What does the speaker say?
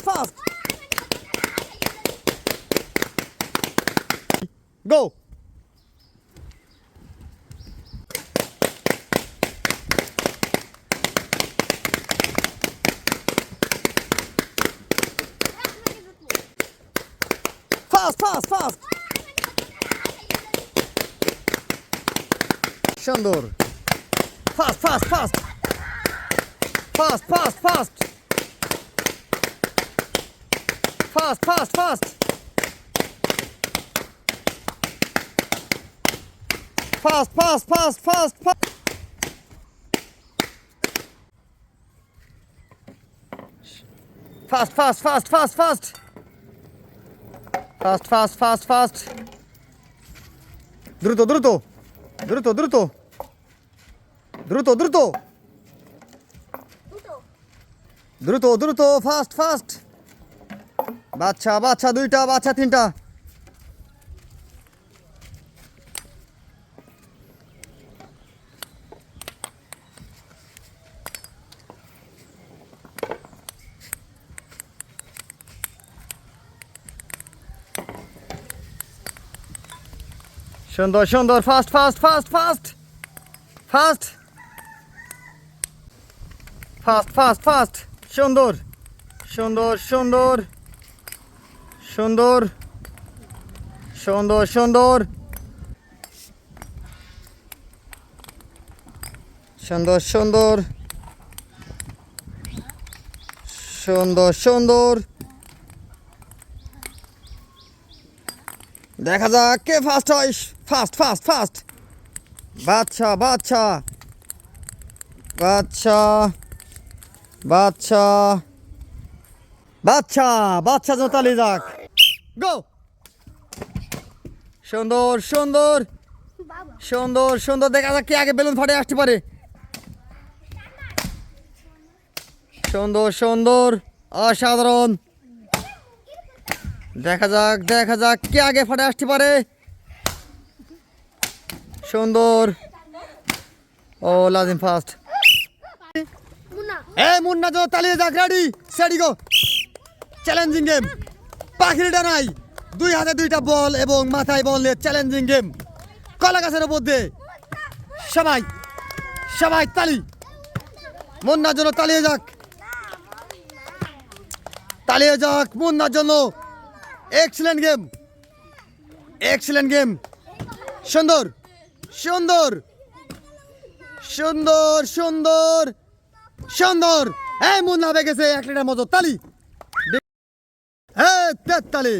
fast! Go! Fast, fast, fast! Shandor! Fast, fast, fast! Fast, fast, fast! fast, fast, fast! Fast, fast, fast, fast, fast! Fast, fast, fast, fast, fast! Fast, fast, fast, fast! Druto, druto! Druto, druto! Druto, druto! Druto, druto, fast, fast! বাচ্চা বাচ্চা দুইটা, বাচ্চা তিনটা। সুন্দর সুন্দর fast fast fast fast fast fast fast fast সুন্দর সুন্দর সুন্দর। সুন্দর। সুন্দর সুন্দর। সুন্দর সুন্দর। সুন্দর সুন্দর। দেখা যাক কে ফার্স্ট হয়। ফার্স্ট ফার্স্ট ফার্স্ট বাচ্চা বাচ্চা বাচ্চা বাচ্চা বাচ্চা বাচ্চা জোতালি যাক। গো সুন্দর সুন্দর। সুন্দর সুন্দর। দেখা যাক কে আগে বেলুন ফাটে আসতে পারে। সুন্দর সুন্দর। অসাধারণ। দেখা যাক দেখা যাক কে আগে ফাটে আসতে পারে। সুন্দর। ও লাজিম মুন্না। এ মুন্না তো তালিয়ে যাক ready steady go challenging game পাখিটা নাই। দুই হাতে দুইটা বল এবং মাথায় বল নিয়ে চ্যালেঞ্জিং গেম কলা গাছের দিয়ে সবাই সবাই তালি। মুন্নার জন্য তালিয়ে যাক। তালিয়ে যাক মুন্নার জন্য। এক্সিলেন্ট গেম এক্সিলেন্ট গেম সুন্দর সুন্দর সুন্দর সুন্দর সুন্দর। এই মুন্না বেগেছে এক লিটার মতো তালি। তেতালে